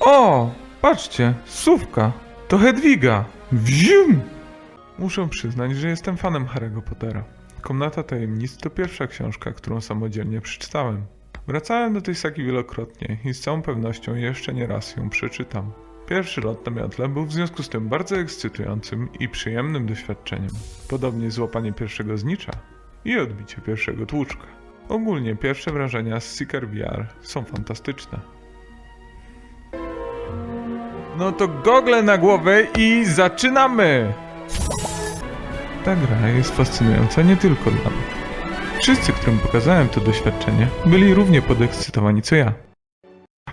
O, patrzcie, sówka. To Hedwiga. Wzium! Muszę przyznać, że jestem fanem Harry'ego Pottera. Komnata Tajemnic to pierwsza książka, którą samodzielnie przeczytałem. Wracałem do tej sagi wielokrotnie i z całą pewnością jeszcze nie raz ją przeczytam. Pierwszy lot na miotle był w związku z tym bardzo ekscytującym i przyjemnym doświadczeniem. Podobnie złapanie pierwszego znicza i odbicie pierwszego tłuczka. Ogólnie pierwsze wrażenia z Seeker VR są fantastyczne. No to gogle na głowę i zaczynamy! Ta gra jest fascynująca nie tylko dla mnie. Wszyscy, którym pokazałem to doświadczenie, byli równie podekscytowani co ja.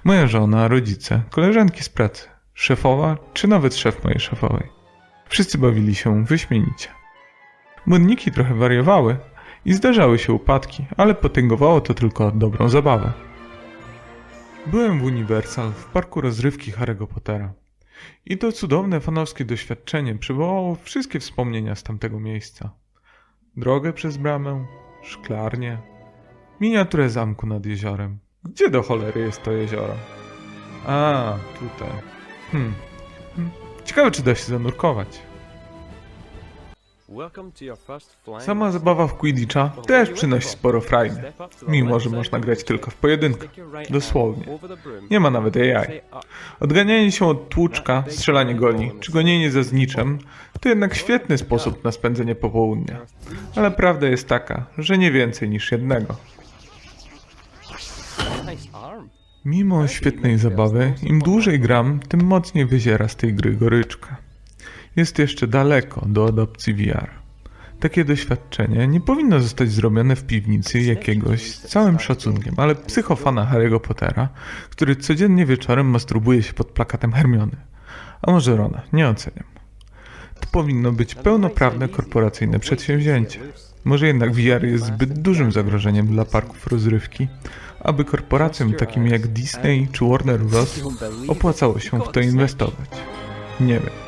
Moja żona, rodzice, koleżanki z pracy, szefowa czy nawet szef mojej szefowej. Wszyscy bawili się wyśmienicie. Modniki trochę wariowały i zdarzały się upadki, ale potęgowało to tylko dobrą zabawę. Byłem w Universal w parku rozrywki Harry'ego Pottera. I to cudowne fanowskie doświadczenie przywołało wszystkie wspomnienia z tamtego miejsca. Drogę przez bramę, szklarnię, miniaturę zamku nad jeziorem. Gdzie do cholery jest to jezioro? A, tutaj. Hmm. hmm. Ciekawe, czy da się zanurkować. Sama zabawa w Quidditcha też przynosi sporo frajdy, mimo że można grać tylko w pojedynkę. Dosłownie. Nie ma nawet AI. Odganianie się od tłuczka, strzelanie goli, czy gonienie za zniczem to jednak świetny sposób na spędzenie popołudnia. Ale prawda jest taka, że nie więcej niż jednego. Mimo świetnej zabawy, im dłużej gram, tym mocniej wyziera z tej gry goryczka. Jest jeszcze daleko do adopcji VR. Takie doświadczenie nie powinno zostać zrobione w piwnicy jakiegoś z całym szacunkiem, ale psychofana Harry'ego Pottera, który codziennie wieczorem masturbuje się pod plakatem Hermiony. A może Rona, nie oceniam. To powinno być pełnoprawne korporacyjne przedsięwzięcie. Może jednak VR jest zbyt dużym zagrożeniem dla parków rozrywki, aby korporacjom takim jak Disney czy Warner Bros. opłacało się w to inwestować. Nie wiem.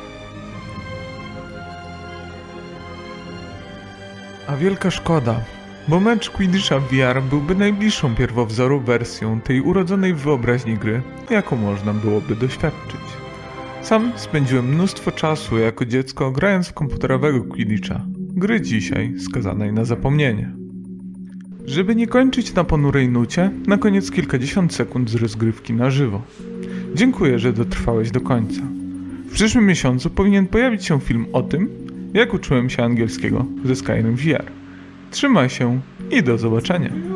A wielka szkoda, bo mecz Quidditcha VR byłby najbliższą pierwowzoru wersją tej urodzonej w wyobraźni gry, jaką można byłoby doświadczyć. Sam spędziłem mnóstwo czasu jako dziecko grając w komputerowego Quidditcha, gry dzisiaj skazanej na zapomnienie. Żeby nie kończyć na ponurej nucie, na koniec kilkadziesiąt sekund z rozgrywki na żywo. Dziękuję, że dotrwałeś do końca. W przyszłym miesiącu powinien pojawić się film o tym, jak uczyłem się angielskiego ze Skyrim VR. Trzymaj się i do zobaczenia.